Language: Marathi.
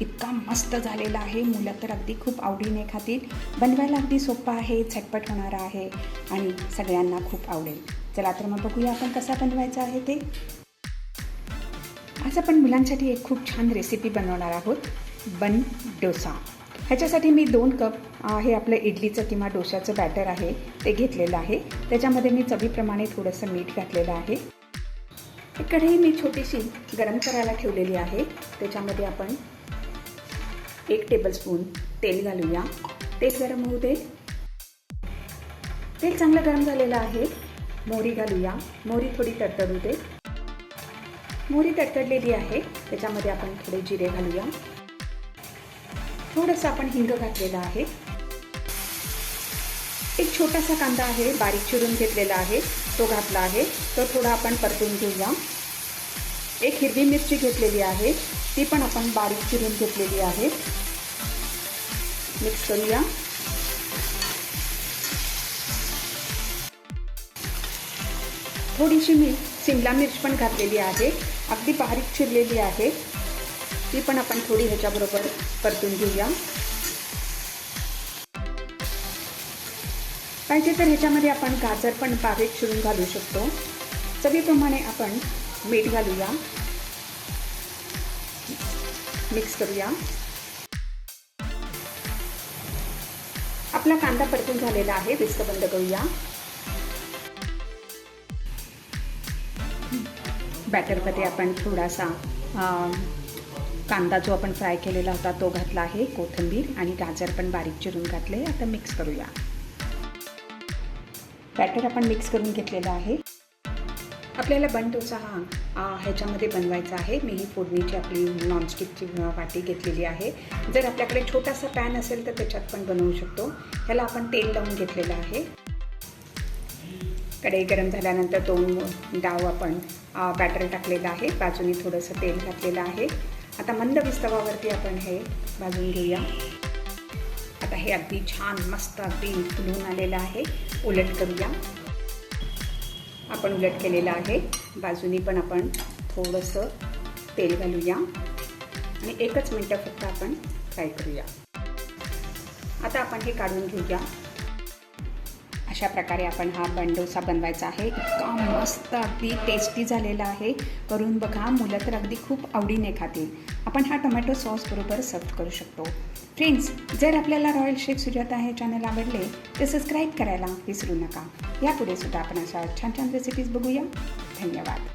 इतका मस्त झालेला आहे. मुलं तर अगदी खूप आवडीने खातील. बनवायला अगदी सोपं आहे झटपट होणारा आहे आणि सगळ्यांना खूप आवडेल. चला तर मग बघूया आपण कसा बनवायचा आहे ते. आज आपण मुलांसाठी एक खूप छान रेसिपी बनवणार आहोत. बन डोसा. ह्याच्यासाठी मी दोन कप हे आपलं इडलीचं किंवा डोशाचं बॅटर आहे ते घेतलेलं आहे. त्याच्यामध्ये मी चवीप्रमाणे थोडंसं मीठ घातलेलं आहे. एक कढई मी छोटीशी गरम करायला ठेवलेली आहे. त्याच्यामध्ये आपण एक टेबलस्पून तेल घालूया. तेल गरम होऊ दे. तेल चांगलं गरम झालेलं आहे. मोहरी घालूया. मोहरी थोडी तडतडू दे. मोहरी तडतडलेली आहे. त्याच्यामध्ये आपण थोडे जिरे घालूया. थोडंसं आपण हिंग घातलेलं आहे. एक छोटासा कांदा आहे बारीक चिरून घेतलेला आहे. तो घातला आहे. तो थोडा आपण परतून घेऊया. एक हिरवी मिरची घेतलेली आहे. ती पण आपण बारीक चिरून घेतलेली आहे. मिक्स करूया. थोडीशी मी शिमला मिर्च पण घातलेली आहे. अगदी बारीक चिरलेली आहे. ती पण आपण थोडी ह्याच्याबरोबर परतून घेऊया. पाहिजे तर ह्याच्यामध्ये आपण गाजर पण बारीक चिरून घालू शकतो. चवीप्रमाणे आपण मीठ घालूया. मिक्स करूया. आपला कांदा परतून झालेला आहे विस्क बंद करूया. बॅटरमध्ये आपण थोडासा कांदा जो आपण फ्राय केलेला होता तो घातला आहे कोथिंबीर आणि गाजर पण बारीक चिरून घातले आता मिक्स करूया. बॅटर आपण मिक्स करून घेतलेला आहे. आपल्याला बन डोसा हा ह्याच्यामध्ये बनवायचा आहे. मी ही फोडणीची आपली नॉनस्टिकची वाटी घेतलेली आहे. जर आपल्याकडे छोटासा पॅन असेल तर त्याच्यात पण बनवू शकतो. ह्याला आपण तेल लावून घेतलेलं आहे. कढई गरम झाल्यानंतर दोन डाव आपण बॅटर टाकलेलं आहे. बाजूनी थोडंसं तेल घातलेलं आहे. आता मंद विस्तवावरती आपण हे भाजून घेऊया. आता हे अगदी छान मस्त अगदी फुलून आलेलं आहे. उलट करूया. आपण उलट केलेलं आहे. बाजूनी पण आपण थोडंसं तेल घालूया. आणि एकच मिनटं फक्त आपण फ्राय करूया. आता आपण हे काढून घेऊया. अशा प्रकारे आपण हा बंडोसा बनवायचा आहे. इतका मस्त अगदी टेस्टी झालेला आहे. करून बघा मुलं तर अगदी खूप आवडीने खातील. आपण हा टोमॅटो सॉस बरोबर सर्व करू शकतो. फ्रेंड्स जर आपल्याला रॉयल शेफ सुजाता हे चॅनल आवडले तर सबस्क्राईब करायला विसरू नका. यापुढे सुद्धा आपण अशा छान छान रेसिपीज बघूया. धन्यवाद.